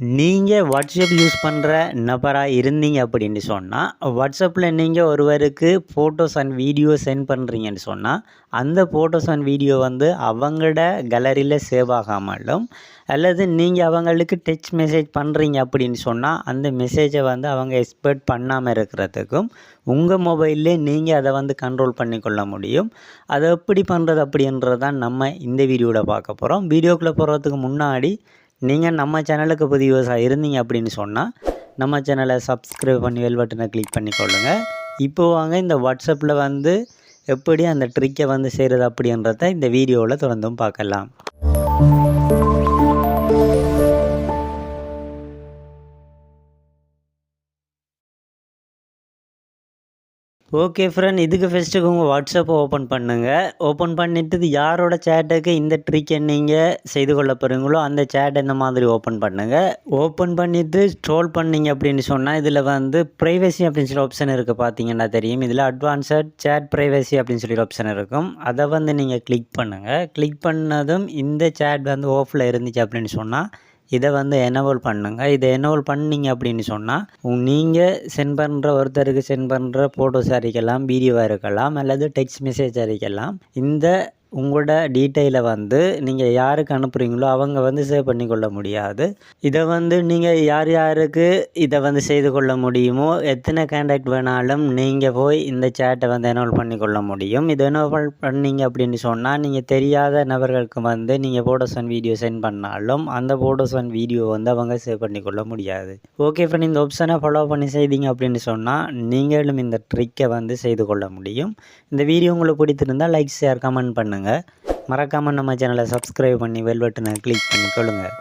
நீங்கள் WhatsApp use பண்ணுற நபராக இருந்தீங்க அப்படின்னு சொன்னால் வாட்ஸ்அப்பில் நீங்கள் ஒருவருக்கு ஃபோட்டோஸ் அண்ட் வீடியோ சென்ட் பண்ணுறீங்கன்னு சொன்னால் அந்த ஃபோட்டோஸ் அண்ட் வீடியோ வந்து அவங்களோட கேலரியில் சேவ் ஆகாமலும் அல்லது நீங்கள் அவங்களுக்கு டெக்ஸ்ட் மெசேஜ் பண்ணுறீங்க அப்படின்னு சொன்னால் அந்த மெசேஜை வந்து அவங்க எக்ஸ்பெக்ட் பண்ணாமல் இருக்கிறதுக்கும் உங்கள் மொபைல்லே நீங்கள் அதை வந்து கண்ட்ரோல் பண்ணிக்கொள்ள முடியும். அதை எப்படி பண்ணுறது அப்படின்றது தான் நம்ம இந்த வீடியோவில் பார்க்க போகிறோம் வீடியோக்குள்ளே போகிறதுக்கு முன்னாடி நீங்கள் நம்ம சேனலுக்கு புது யூஸாக இருந்தீங்க அப்படின்னு சொன்னால் நம்ம சேனலை சப்ஸ்கிரைப் பண்ணி வெல் பட்டனை கிளிக் பண்ணிக்கொள்ளுங்க இப்போ வாங்க இந்த வாட்ஸ்அப்பில் வந்து எப்படி அந்த ட்ரிக்கை வந்து செய்கிறது அப்படின்றத இந்த வீடியோவில் தொடர்ந்தும் பார்க்கலாம். ஓகே ஃப்ரெண்ட் இதுக்கு ஃபஸ்ட்டுக்கு உங்கள் வாட்ஸ்அப்பை ஓப்பன் பண்ணுங்கள் ஓப்பன் பண்ணிவிட்டு இது யாரோட சேட்டுக்கு இந்த ட்ரிக்கை நீங்கள் செய்து கொள்ள போகிறீங்களோ அந்த சேட் இந்த மாதிரி ஓப்பன் பண்ணுங்கள் ஓப்பன் பண்ணிவிட்டு ஸ்ட்ரோல் பண்ணீங்க அப்படின்னு சொன்னால் இதில் வந்து ப்ரைவசி அப்படின்னு சொல்லி ஆப்ஷன் இருக்குது பார்த்தீங்கன்னா தெரியும். இதில் அட்வான்ஸட் சேட் ப்ரைவசி அப்படின்னு சொல்லி ஆப்ஷன் இருக்கும். அதை வந்து நீங்கள் கிளிக் பண்ணுங்கள் கிளிக் பண்ணதும் இந்த சேட் வந்து ஓஃபில் இருந்துச்சு அப்படின்னு சொன்னால் இதை வந்து எனவல் பண்ணுங்க. இதை எனவல் பண்ணீங்க அப்படின்னு சொன்னால் நீங்கள் சென்ட் பண்ணுற ஒருத்தருக்கு சென்ட் பண்ணுற ஃபோட்டோஸ் அடிக்கலாம் வீடியோவாக இருக்கலாம் அல்லது டெக்ஸ்ட் மெசேஜ் அறிக்கலாம் இந்த உங்களோட டீட்டெயிலை வந்து நீங்கள் யாருக்கு அனுப்புகிறீங்களோ அவங்க வந்து சேவ் பண்ணி கொள்ள முடியாது. இதை வந்து நீங்கள் யார் யாருக்கு இதை வந்து செய்து கொள்ள முடியுமோ எத்தனை கான்டாக்ட் வேணாலும் நீங்கள் போய் இந்த சேட்டை வந்து எனோல் பண்ணி கொள்ள முடியும். இதை எனோல் பண்ணீங்க அப்படின்னு சொன்னால் நீங்கள் தெரியாத நபர்களுக்கு வந்து நீங்கள் ஃபோட்டோஸ் அண்ட் வீடியோ சென்ட் பண்ணாலும் அந்த ஃபோட்டோஸ் அண்ட் வீடியோ வந்து அவங்க சேவ் பண்ணி கொள்ள முடியாது. ஓகே ஃப்ரெண்ட் இந்த ஆப்ஷனை ஃபாலோ பண்ணி செய்தீங்க அப்படின்னு சொன்னால் நீங்களும் இந்த ட்ரிக்கை வந்து செய்து கொள்ள முடியும். இந்த வீடியோ உங்களுக்கு பிடித்திருந்தால் லைக் ஷேர் கமெண்ட் பண்ணுங்கள் மறக்காமல் நம்ம சேனலை சப்ஸ்கிரைப் பண்ணி வெல்வெட்டனை கிளிக் கிளிக் பண்ணிக்கொள்ளுங்கள்